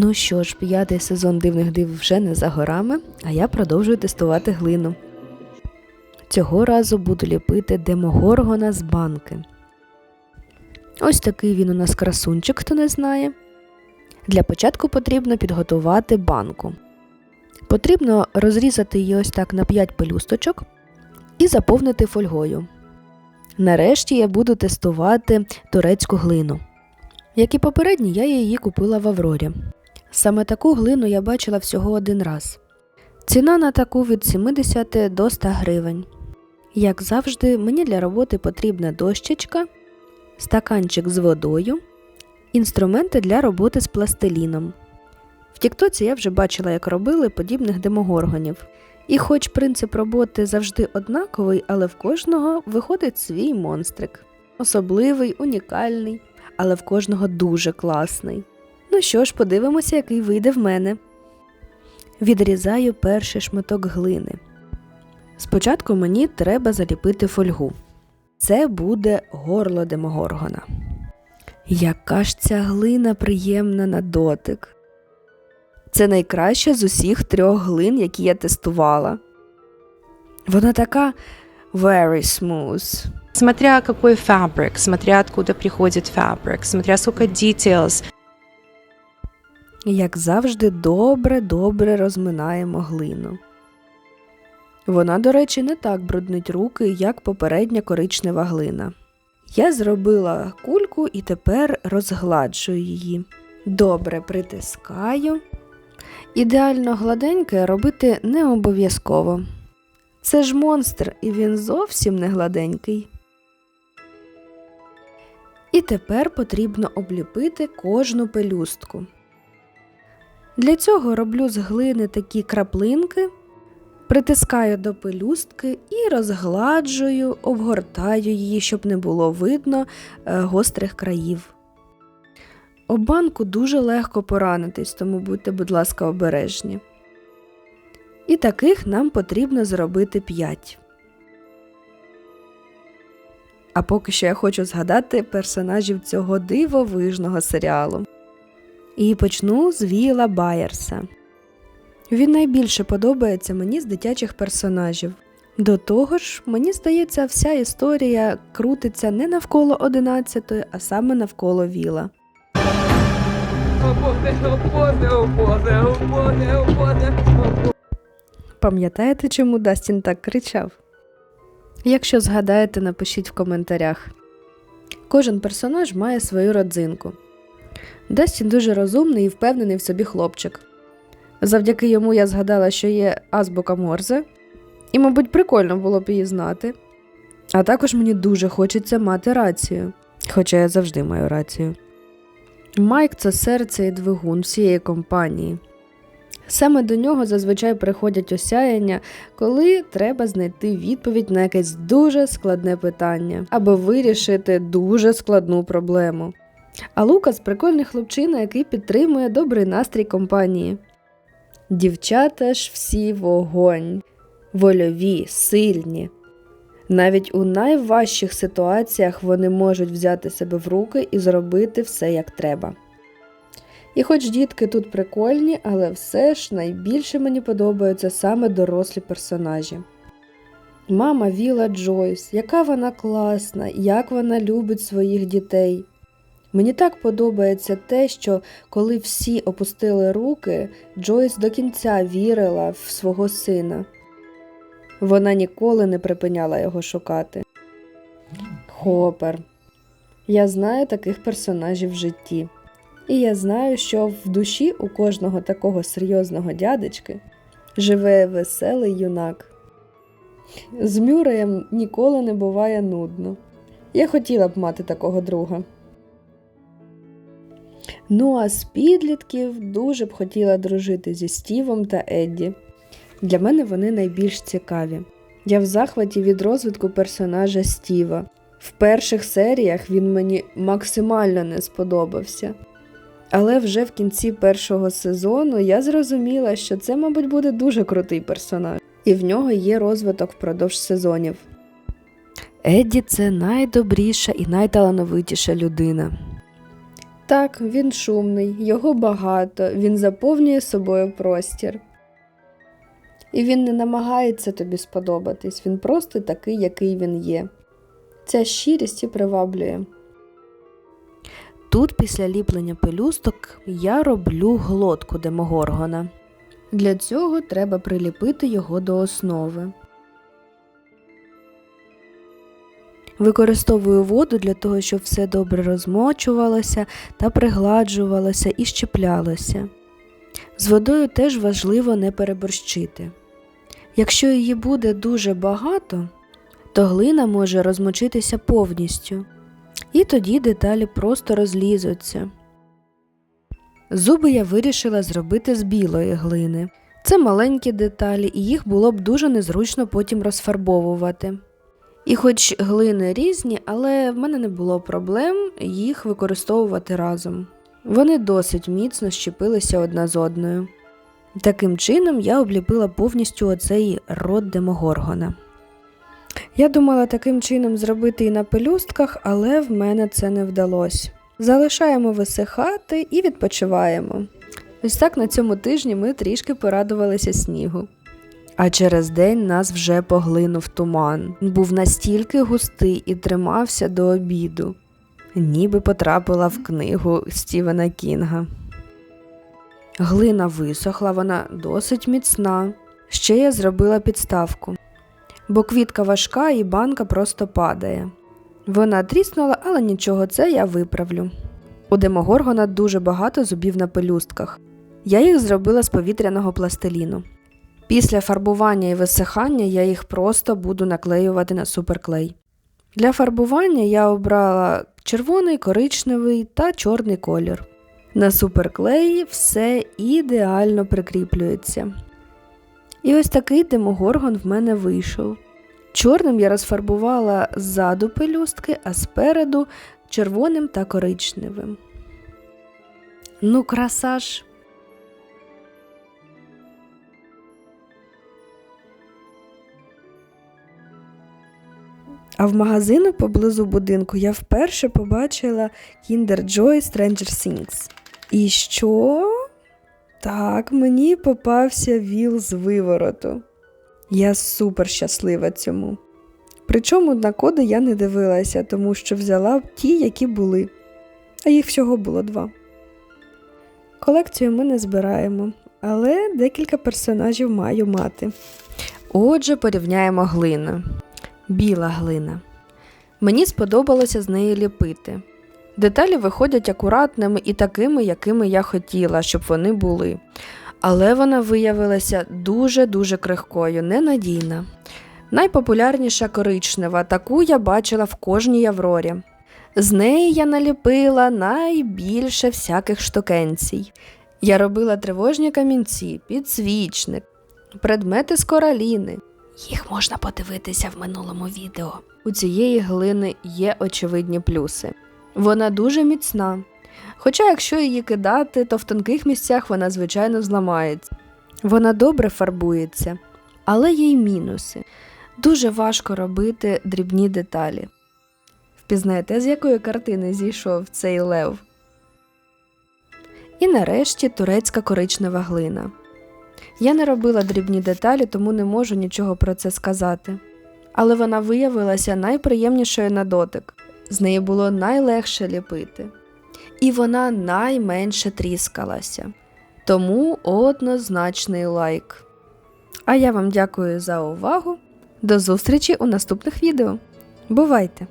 Ну що ж, п'ятий сезон дивних див вже не за горами, а я продовжую тестувати глину. Цього разу буду ліпити демогоргона з банки. Ось такий він у нас красунчик, хто не знає. Для початку потрібно підготувати банку. Потрібно розрізати її ось так на 5 пелюсточок і заповнити фольгою. Нарешті я буду тестувати турецьку глину. Як і попередні, я її купила в Аврорі. Саме таку глину я бачила всього один раз. Ціна на таку від 70 до 100 гривень. Як завжди, мені для роботи потрібна дощечка, стаканчик з водою, інструменти для роботи з пластиліном. В Тіктоці я вже бачила, як робили подібних демогоргонів. І хоч принцип роботи завжди однаковий, але в кожного виходить свій монстрик. Особливий, унікальний, але в кожного дуже класний. Ну що ж, подивимося, який вийде в мене. Відрізаю перший шматок глини. Спочатку мені треба заліпити фольгу. Це буде горло демогоргона. Яка ж ця глина приємна на дотик. Це найкраща з усіх трьох глин, які я тестувала. Вона така very smooth. Смотря какой фабрик, смотря откуда приходит фабрик, смотря сколько details. Як завжди, добре-добре розминаємо глину. Вона, до речі, не так бруднить руки, як попередня коричнева глина. Я зробила кульку і тепер розгладжую її. Добре притискаю. Ідеально гладеньке робити не обов'язково. Це ж монстр, і він зовсім не гладенький. І тепер потрібно обліпити кожну пелюстку. Для цього роблю з глини такі краплинки, притискаю до пелюстки і розгладжую, обгортаю її, щоб не було видно е, гострих країв. Об банку дуже легко поранитись, тому будьте, будь ласка, обережні. І таких нам потрібно зробити 5. А поки що я хочу згадати персонажів цього дивовижного серіалу. І почну з Віла Байерса. Він найбільше подобається мені з дитячих персонажів. До того ж, мені здається, вся історія крутиться не навколо 11, а саме навколо Віла. Пам'ятаєте, чому Дастін так кричав? Якщо згадаєте, напишіть в коментарях. Кожен персонаж має свою родзинку. Дастін дуже розумний і впевнений в собі хлопчик. Завдяки йому я згадала, що є азбука Морзе, і, мабуть, прикольно було б її знати. А також мені дуже хочеться мати рацію, хоча я завжди маю рацію. Майк це серце і двигун всієї компанії. Саме до нього зазвичай приходять осяяння, коли треба знайти відповідь на якесь дуже складне питання або вирішити дуже складну проблему. А Лукас прикольний хлопчина, який підтримує добрий настрій компанії. Дівчата ж всі вогонь, вольові, сильні. Навіть у найважчих ситуаціях вони можуть взяти себе в руки і зробити все як треба. І хоч дітки тут прикольні, але все ж найбільше мені подобаються саме дорослі персонажі. Мама Віла Джойс, яка вона класна, як вона любить своїх дітей. Мені так подобається те, що коли всі опустили руки, Джойс до кінця вірила в свого сина. Вона ніколи не припиняла його шукати. Хопер. Я знаю таких персонажів в житті. І я знаю, що в душі у кожного такого серйозного дядечки живе веселий юнак. З Мюреєм ніколи не буває нудно. Я хотіла б мати такого друга. Ну а з підлітків дуже б хотіла дружити зі Стівом та Едді. Для мене вони найбільш цікаві. Я в захваті від розвитку персонажа Стіва. В перших серіях він мені максимально не сподобався. Але вже в кінці першого сезону я зрозуміла, що це, мабуть, буде дуже крутий персонаж, і в нього є розвиток впродовж сезонів. Едді це найдобріша і найталановитіша людина. Так, він шумний, його багато, він заповнює собою простір. І він не намагається тобі сподобатись, він просто такий, який він є. Ця щирість і приваблює. Тут, після ліплення пелюсток, я роблю глотку демогоргона. Для цього треба приліпити його до основи. Використовую воду для того, щоб все добре розмочувалося та пригладжувалося і щеплялося. З водою теж важливо не переборщити. Якщо її буде дуже багато, то глина може розмочитися повністю, і тоді деталі просто розлізуться. Зуби я вирішила зробити з білої глини. Це маленькі деталі, і їх було б дуже незручно потім розфарбовувати. І хоч глини різні, але в мене не було проблем їх використовувати разом. Вони досить міцно щепилися одна з одною. Таким чином я обліпила повністю оцей рот демогоргона. Я думала таким чином зробити і на пелюстках, але в мене це не вдалося. Залишаємо висихати і відпочиваємо. Ось так на цьому тижні ми трішки порадувалися снігу. А через день нас вже поглинув туман. Був настільки густий і тримався до обіду, ніби потрапила в книгу Стівена Кінга. Глина висохла, вона досить міцна. Ще я зробила підставку, бо квітка важка і банка просто падає. Вона тріснула, але нічого, це я виправлю. У демогоргона дуже багато зубів на пелюстках. Я їх зробила з повітряного пластиліну. Після фарбування і висихання я їх просто буду наклеювати на суперклей. Для фарбування я обрала червоний, коричневий та чорний колір. На суперклеї все ідеально прикріплюється. І ось такий демогоргон в мене вийшов. Чорним я розфарбувала ззаду пелюстки, а спереду червоним та коричневим. Ну, краса ж! А в магазину поблизу будинку я вперше побачила Kinder Joy Stranger Things. І що? Так, мені попався віл з вивороту. Я супер щаслива цьому. Причому на коди я не дивилася, тому що взяла ті, які були, а їх всього було два. Колекцію ми не збираємо, але декілька персонажів маю мати. Отже, порівняємо глину. Біла глина. Мені сподобалося з неї ліпити. Деталі виходять акуратними і такими, якими я хотіла, щоб вони були. Але вона виявилася дуже-дуже крихкою, ненадійна. Найпопулярніша коричнева, таку я бачила в кожній Аврорі. З неї я наліпила найбільше всяких штукенцій. Я робила тривожні камінці, підсвічник, предмети з кораліни. Їх можна подивитися в минулому відео. У цієї глини є очевидні плюси. Вона дуже міцна. Хоча, якщо її кидати, то в тонких місцях вона, звичайно, зламається. Вона добре фарбується, але є й мінуси. Дуже важко робити дрібні деталі. Впізнаєте, з якої картини зійшов цей лев? І нарешті турецька коричнева глина. Я не робила дрібні деталі, тому не можу нічого про це сказати. Але вона виявилася найприємнішою на дотик. З неї було найлегше ліпити. І вона найменше тріскалася. Тому однозначний лайк. А я вам дякую за увагу. До зустрічі у наступних відео. Бувайте!